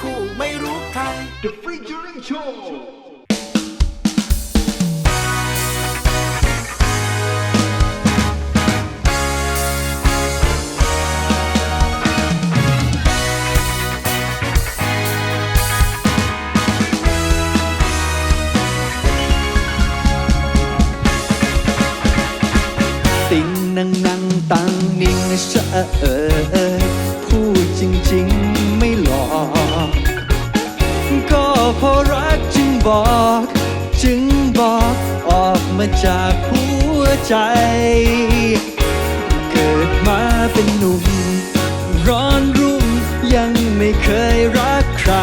คู่ไม่รู้ใคร The Featuring Show ติงนังนังตังนิงเชะเออ บอก จึงบอกออกมาจากหัวใจ เกิดมาเป็นหนุ่ม ร้อนรุ่มยังไม่เคยรักใคร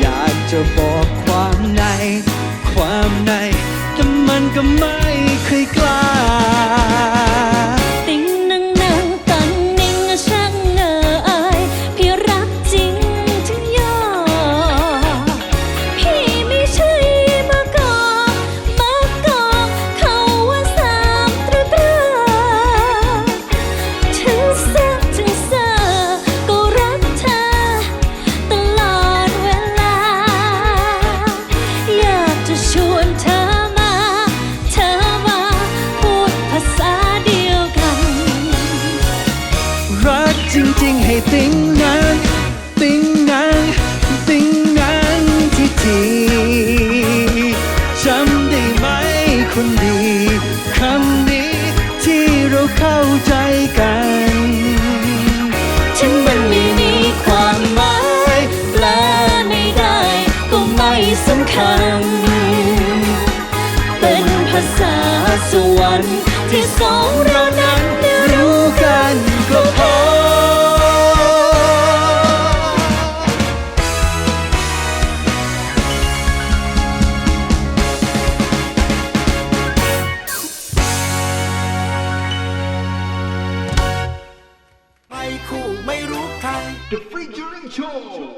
อยากจะบอก ติ้งนางติ้งนางติ้งนางทีทีจำได้ไหมคนดีคำนี้ที่เราเข้าใจกันถึงมันไม่มีความหมายแปลไม่ได้ก็ไม่สำคัญ เป็นภาษาสวรรค์ที่สองเรานั้น คู่ไม่รู้ใคร The Featuring Show